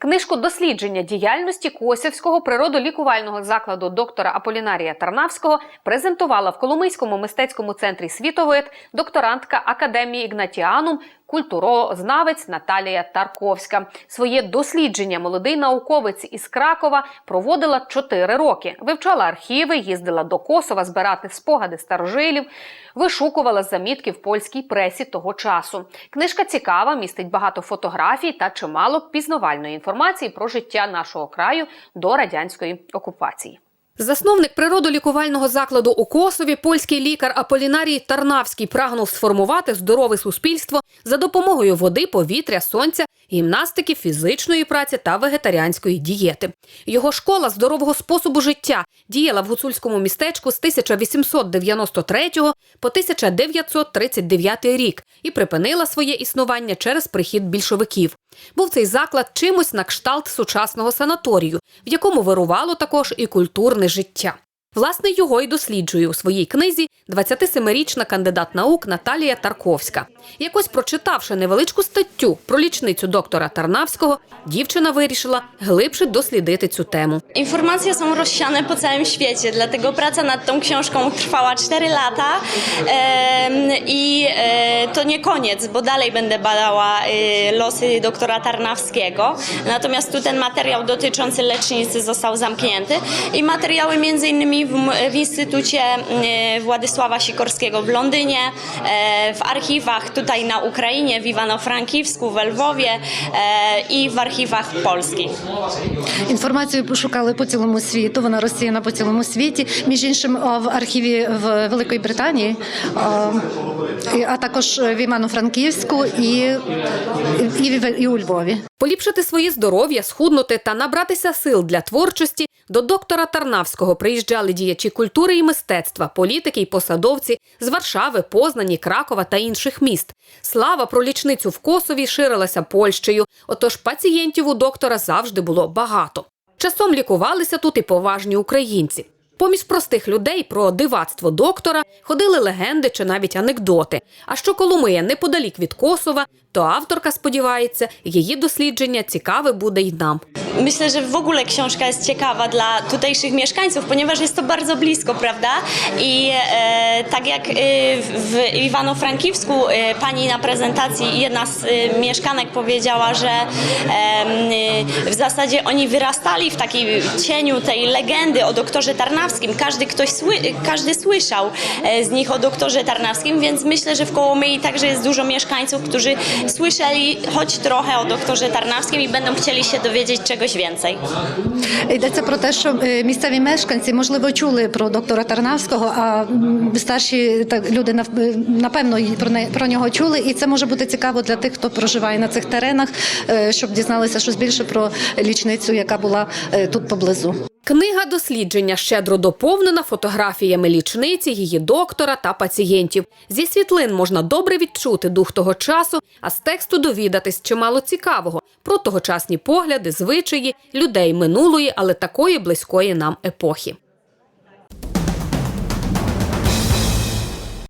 Книжку дослідження діяльності Косівського природолікувального закладу доктора Аполінарія Тарнавського презентувала в Коломийському мистецькому центрі світовид докторантка Академії Ігнатіанум культурознавець Наталія Тарковська. Своє дослідження молодий науковець із Кракова проводила 4 роки. Вивчала архіви, їздила до Косова збирати спогади старожилів, вишукувала замітки в польській пресі того часу. Книжка цікава, містить багато фотографій та чимало пізнавальної інформації про життя нашого краю до радянської окупації. Засновник природолікувального закладу у Косові, польський лікар Аполінарій Тарнавський прагнув сформувати здорове суспільство за допомогою води, повітря, сонця, гімнастики, фізичної праці та вегетаріанської дієти. Його школа здорового способу життя діяла в гуцульському містечку з 1893 по 1939 рік і припинила своє існування через прихід більшовиків. Був цей заклад чимось на кшталт сучасного санаторію, в якому вирувало також і культурне життя. Власне, його й досліджує у своїй книзі 27-річна кандидат наук Наталія Тарковська. Якось прочитавши невеличку статтю про лічницю доктора Тарнавського, дівчина вирішила глибше дослідити цю тему. Informacje są rozsiane po całym świecie, dlatego praca nad tą książką trwała 4 lata e, nie koniec, bo dalej będę badała e, losy doktora Tarnawskiego. Natomiast tu ten materiał dotyczący lecznicy został zamknięty materiały innymi w, w Instytucie e, Władysława Sikorskiego w Londynie, e, w archiwach tutaj na Ukrainie, w Iwano-Frankiwsku, w Lwowie i w archiwach polskich. Інформацію пошукали по цілому світу. Вона розсіяна по цілому світі. Між іншим, в архіві в Великої Британії, а, також в Івано-Франківську і, і, в- і у Львові. Поліпшити своє здоров'я, схуднути та набратися сил для творчості до доктора Тарнавського приїжджали діячі культури і мистецтва, політики й посадовці з Варшави, Познані, Кракова та інших міст. Слава про лічницю в Косові ширилася Польщею, отож пацієнтів у доктора завжди було багато. Часом лікувалися тут і поважні українці. Поміж простих людей про дивацтво доктора ходили легенди чи навіть анекдоти. А що Коломия неподалік від Косова, то авторка сподівається, її дослідження цікаве буде й нам. Myślę, że w ogóle książka jest ciekawa dla tutejszych mieszkańców, ponieważ jest to bardzo blisko, prawda? I e, tak jak e, w Iwano-Frankiwsku e, pani na prezentacji, jedna z e, mieszkanek powiedziała, że em, e, w zasadzie oni wyrastali w takim cieniu tej legendy o doktorze Tarnawskim. Każdy ktoś sły, każdy słyszał e, z nich o doktorze Tarnawskim, więc myślę, że w Kołomyi także jest dużo mieszkańców, którzy słyszeli choć trochę o doktorze Tarnawskim i będą chcieli się dowiedzieć czegoś więcej. Йдеться про те, що е, місцеві мешканці можливо чули про доктора Тарнавського, а старші так люди нав- е, напевно й про не про нього чули, і це може бути цікаво для тих, хто проживає на цих теренах, е, щоб дізналися щось більше про лічницю, яка була тут поблизу. Книга дослідження щедро доповнена фотографіями лічниці, її доктора та пацієнтів. Зі світлин можна добре відчути дух того часу, а з тексту довідатись чимало цікавого про тогочасні погляди, звичаї, людей минулої, але такої близької нам епохи.